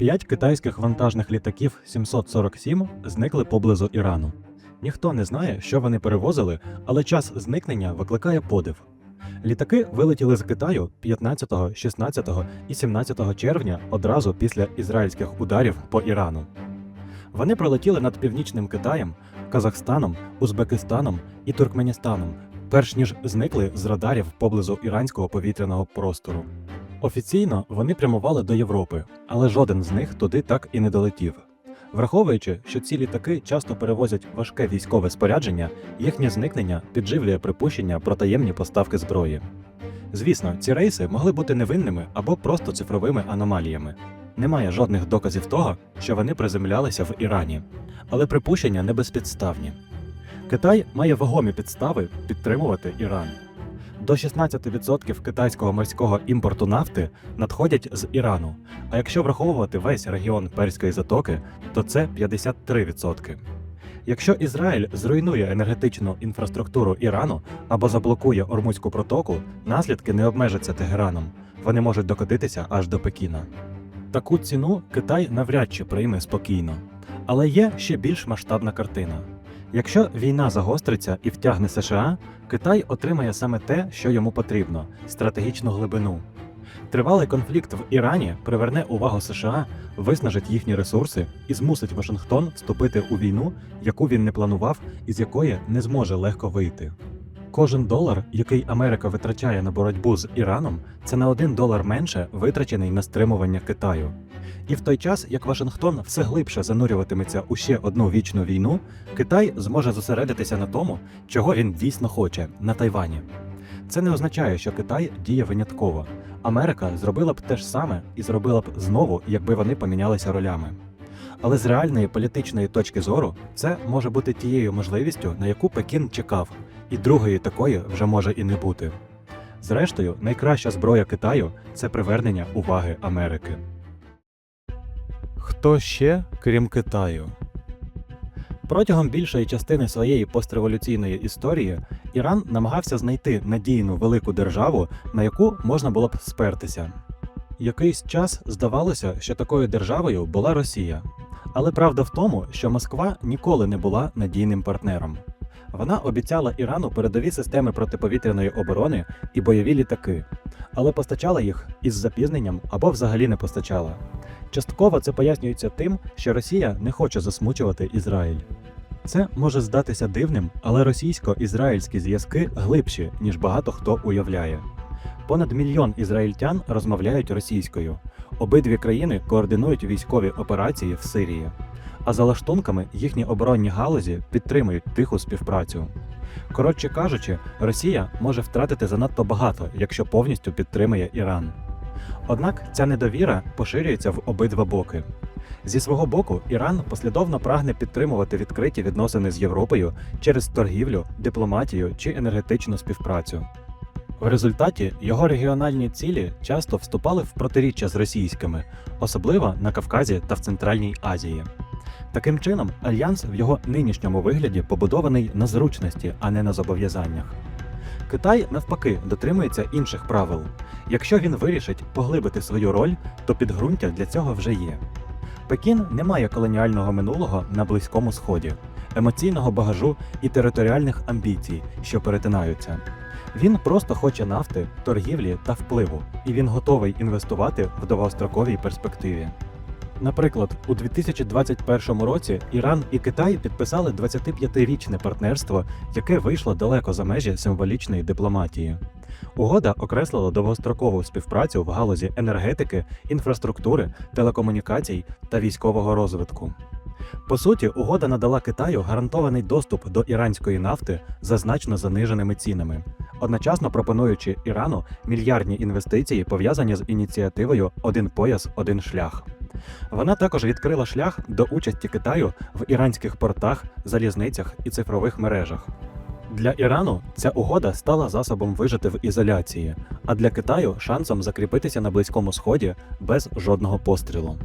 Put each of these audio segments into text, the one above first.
П'ять китайських вантажних літаків 747 зникли поблизу Ірану. Ніхто не знає, що вони перевозили, але час зникнення викликає подив. Літаки вилетіли з Китаю 15, 16 і 17 червня одразу після ізраїльських ударів по Ірану. Вони пролетіли над північним Китаєм, Казахстаном, Узбекистаном і Туркменістаном, перш ніж зникли з радарів поблизу іранського повітряного простору. Офіційно вони прямували до Європи, але жоден з них туди так і не долетів. Враховуючи, що ці літаки часто перевозять важке військове спорядження, їхнє зникнення підживлює припущення про таємні поставки зброї. Звісно, ці рейси могли бути невинними або просто цифровими аномаліями. Немає жодних доказів того, що вони приземлялися в Ірані, але припущення не безпідставні. Китай має вагомі підстави підтримувати Іран. До 16% китайського морського імпорту нафти надходять з Ірану. А якщо враховувати весь регіон Перської затоки, то це 53%. Якщо Ізраїль зруйнує енергетичну інфраструктуру Ірану або заблокує Ормузьку протоку, наслідки не обмежаться Тегераном. Вони можуть докотитися аж до Пекіна. Таку ціну Китай навряд чи прийме спокійно. Але є ще більш масштабна картина. Якщо війна загостриться і втягне США, Китай отримає саме те, що йому потрібно стратегічну глибину. Тривалий конфлікт в Ірані приверне увагу США, виснажить їхні ресурси і змусить Вашингтон вступити у війну, яку він не планував і з якої не зможе легко вийти. Кожен долар, який Америка витрачає на боротьбу з Іраном, це на один долар менше витрачений на стримування Китаю. І в той час, як Вашингтон все глибше занурюватиметься у ще одну вічну війну, Китай зможе зосередитися на тому, чого він дійсно хоче на Тайвані. Це не означає, що Китай діє винятково. Америка зробила б те ж саме і зробила б знову, якби вони помінялися ролями. Але з реальної політичної точки зору це може бути тією можливістю, на яку Пекін чекав, і другої такої вже може і не бути. Зрештою, найкраща зброя Китаю це привернення уваги Америки. Хто ще, крім Китаю? Протягом більшої частини своєї постреволюційної історії Іран намагався знайти надійну велику державу, на яку можна було б спертися. Якийсь час здавалося, що такою державою була Росія. Але правда в тому, що Москва ніколи не була надійним партнером. Вона обіцяла Ірану передові системи протиповітряної оборони і бойові літаки, але постачала їх із запізненням або взагалі не постачала. Частково це пояснюється тим, що Росія не хоче засмучувати Ізраїль. Це може здатися дивним, але російсько-ізраїльські зв'язки глибші, ніж багато хто уявляє. Понад мільйон ізраїльтян розмовляють російською. Обидві країни координують військові операції в Сирії. А за лаштунками їхні оборонні галузі підтримують тиху співпрацю. Коротше кажучи, Росія може втратити занадто багато, якщо повністю підтримує Іран. Однак ця недовіра поширюється в обидва боки. Зі свого боку, Іран послідовно прагне підтримувати відкриті відносини з Європою через торгівлю, дипломатію чи енергетичну співпрацю. В результаті його регіональні цілі часто вступали в протиріччя з російськими, особливо на Кавказі та в Центральній Азії. Таким чином, альянс в його нинішньому вигляді побудований на зручності, а не на зобов'язаннях. Китай, навпаки, дотримується інших правил. Якщо він вирішить поглибити свою роль, то підґрунтя для цього вже є. Пекін не має колоніального минулого на Близькому Сході, емоційного багажу і територіальних амбіцій, що перетинаються. Він просто хоче нафти, торгівлі та впливу, і він готовий інвестувати в довгостроковій перспективі. Наприклад, у 2021 році Іран і Китай підписали 25-річне партнерство, яке вийшло далеко за межі символічної дипломатії. Угода окреслила довгострокову співпрацю в галузі енергетики, інфраструктури, телекомунікацій та військового розвитку. По суті, угода надала Китаю гарантований доступ до іранської нафти за значно заниженими цінами, одночасно пропонуючи Ірану мільярдні інвестиції, пов'язані з ініціативою Один пояс, один шлях. Вона також відкрила шлях до участі Китаю в іранських портах, залізницях і цифрових мережах. Для Ірану ця угода стала засобом вижити в ізоляції, а для Китаю шансом закріпитися на Близькому Сході без жодного пострілу.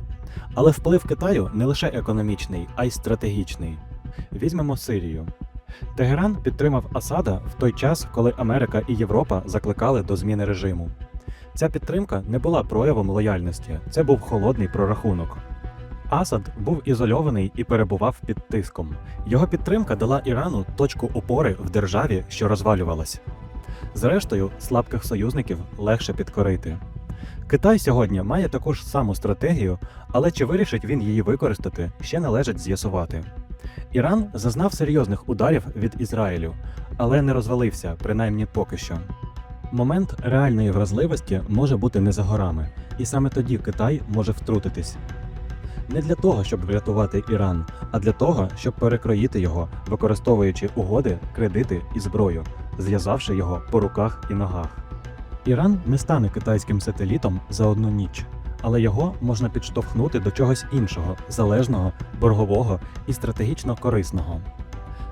Але вплив Китаю не лише економічний, а й стратегічний. Візьмемо Сирію. Тегеран підтримав Асада в той час, коли Америка і Європа закликали до зміни режиму. Ця підтримка не була проявом лояльності, це був холодний прорахунок. Асад був ізольований і перебував під тиском. Його підтримка дала Ірану точку опори в державі, що розвалювалась. Зрештою, слабких союзників легше підкорити. Китай сьогодні має таку ж саму стратегію, але чи вирішить він її використати, ще належить з'ясувати. Іран зазнав серйозних ударів від Ізраїлю, але не розвалився, принаймні поки що. Момент реальної вразливості може бути не за горами, і саме тоді Китай може втрутитись. Не для того, щоб врятувати Іран, а для того, щоб перекроїти його, використовуючи угоди, кредити і зброю, зв'язавши його по руках і ногах. Іран не стане китайським сателітом за одну ніч, але його можна підштовхнути до чогось іншого, залежного, боргового і стратегічно корисного.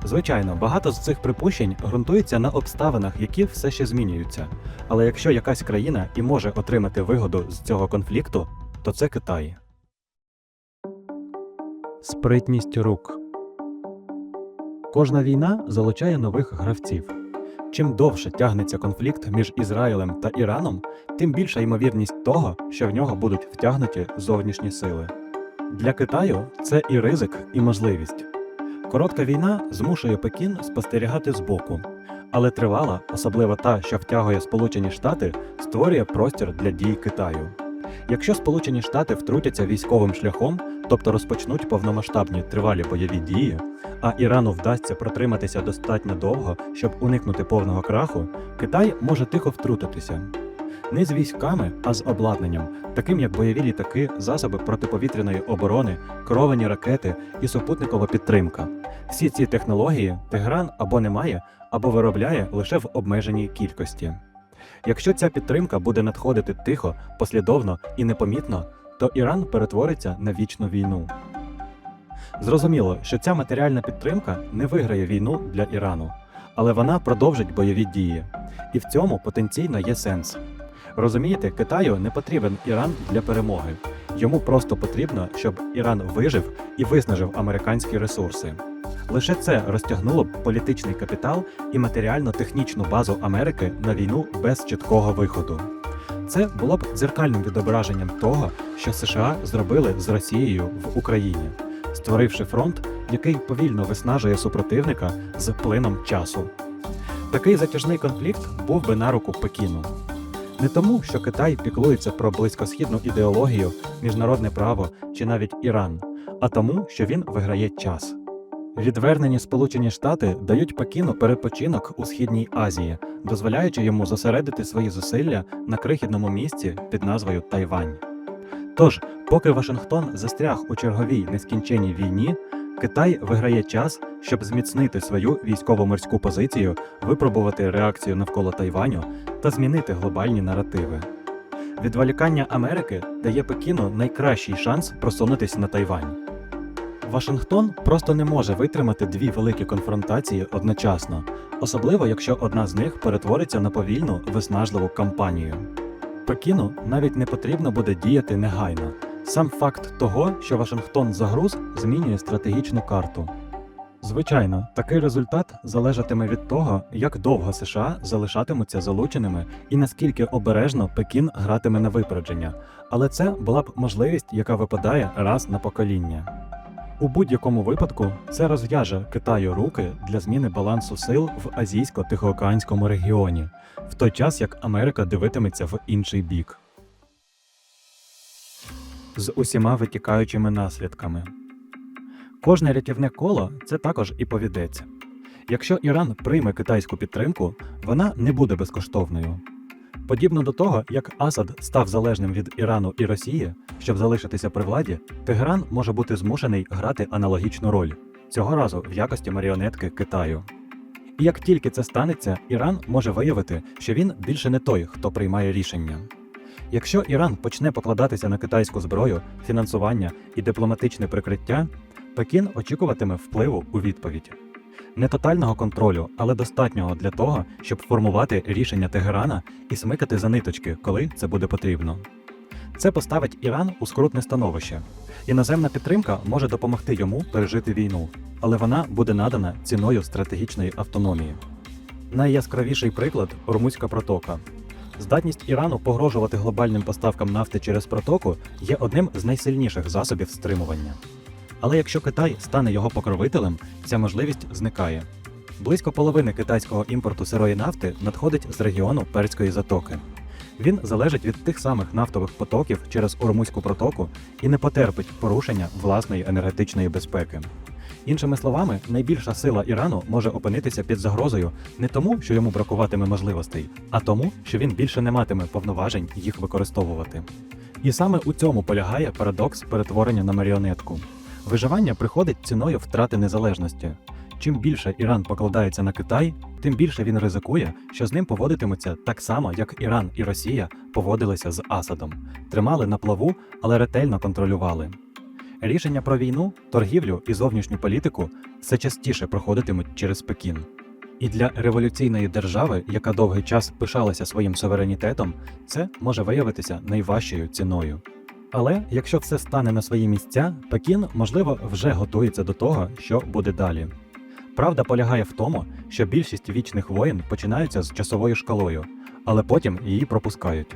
Звичайно, багато з цих припущень ґрунтується на обставинах, які все ще змінюються. Але якщо якась країна і може отримати вигоду з цього конфлікту, то це Китай. Спритність рук кожна війна залучає нових гравців. Чим довше тягнеться конфлікт між Ізраїлем та Іраном, тим більша ймовірність того, що в нього будуть втягнуті зовнішні сили. Для Китаю це і ризик, і можливість. Коротка війна змушує Пекін спостерігати збоку, але тривала, особливо та, що втягує Сполучені Штати, створює простір для дій Китаю. Якщо Сполучені Штати втрутяться військовим шляхом, тобто розпочнуть повномасштабні тривалі бойові дії, а Ірану вдасться протриматися достатньо довго, щоб уникнути повного краху, Китай може тихо втрутитися. Не з військами, а з обладнанням, таким як бойові літаки, засоби протиповітряної оборони, керовані ракети і супутникова підтримка. Всі ці технології Тегран або не має, або виробляє лише в обмеженій кількості. Якщо ця підтримка буде надходити тихо, послідовно і непомітно, то Іран перетвориться на вічну війну. Зрозуміло, що ця матеріальна підтримка не виграє війну для Ірану, але вона продовжить бойові дії, і в цьому потенційно є сенс. Розумієте, Китаю не потрібен Іран для перемоги. Йому просто потрібно, щоб Іран вижив і виснажив американські ресурси. Лише це розтягнуло б політичний капітал і матеріально-технічну базу Америки на війну без чіткого виходу. Це було б дзеркальним відображенням того, що США зробили з Росією в Україні, створивши фронт, який повільно виснажує супротивника з плином часу. Такий затяжний конфлікт був би на руку Пекіну. Не тому, що Китай піклується про близькосхідну ідеологію, міжнародне право чи навіть Іран, а тому, що він виграє час. Відвернені Сполучені Штати дають Пекіну перепочинок у східній Азії, дозволяючи йому зосередити свої зусилля на крихітному місці під назвою Тайвань. Тож, поки Вашингтон застряг у черговій нескінченій війні, Китай виграє час, щоб зміцнити свою військово-морську позицію, випробувати реакцію навколо Тайваню та змінити глобальні наративи. Відволікання Америки дає Пекіну найкращий шанс просунутися на Тайвань. Вашингтон просто не може витримати дві великі конфронтації одночасно, особливо якщо одна з них перетвориться на повільну виснажливу кампанію. Пекіну навіть не потрібно буде діяти негайно. Сам факт того, що Вашингтон загруз, змінює стратегічну карту. Звичайно, такий результат залежатиме від того, як довго США залишатимуться залученими і наскільки обережно Пекін гратиме на випередження, але це була б можливість, яка випадає раз на покоління. У будь-якому випадку це розв'яже Китаю руки для зміни балансу сил в азійсько-тихоокеанському регіоні, в той час як Америка дивитиметься в інший бік. З усіма витікаючими наслідками. Кожне рятівне коло це також і повідець. Якщо Іран прийме китайську підтримку, вона не буде безкоштовною. Подібно до того, як Асад став залежним від Ірану і Росії, щоб залишитися при владі, Тегеран може бути змушений грати аналогічну роль цього разу в якості маріонетки Китаю. І як тільки це станеться, Іран може виявити, що він більше не той, хто приймає рішення. Якщо Іран почне покладатися на китайську зброю, фінансування і дипломатичне прикриття, Пекін очікуватиме впливу у відповідь. Не тотального контролю, але достатнього для того, щоб формувати рішення Тегерана і смикати за ниточки, коли це буде потрібно. Це поставить Іран у скрутне становище. Іноземна підтримка може допомогти йому пережити війну, але вона буде надана ціною стратегічної автономії. Найяскравіший приклад Румузька протока. Здатність Ірану погрожувати глобальним поставкам нафти через протоку є одним з найсильніших засобів стримування. Але якщо Китай стане його покровителем, ця можливість зникає. Близько половини китайського імпорту сирої нафти надходить з регіону Перської затоки. Він залежить від тих самих нафтових потоків через Ормузьку протоку і не потерпить порушення власної енергетичної безпеки. Іншими словами, найбільша сила Ірану може опинитися під загрозою не тому, що йому бракуватиме можливостей, а тому, що він більше не матиме повноважень їх використовувати. І саме у цьому полягає парадокс перетворення на маріонетку. Виживання приходить ціною втрати незалежності. Чим більше Іран покладається на Китай, тим більше він ризикує, що з ним поводитимуться так само, як Іран і Росія поводилися з Асадом, тримали на плаву, але ретельно контролювали. Рішення про війну, торгівлю і зовнішню політику все частіше проходитимуть через Пекін. І для революційної держави, яка довгий час пишалася своїм суверенітетом, це може виявитися найважчою ціною. Але якщо все стане на свої місця, Пекін, можливо, вже готується до того, що буде далі. Правда полягає в тому, що більшість вічних воєн починаються з часовою шкалою, але потім її пропускають.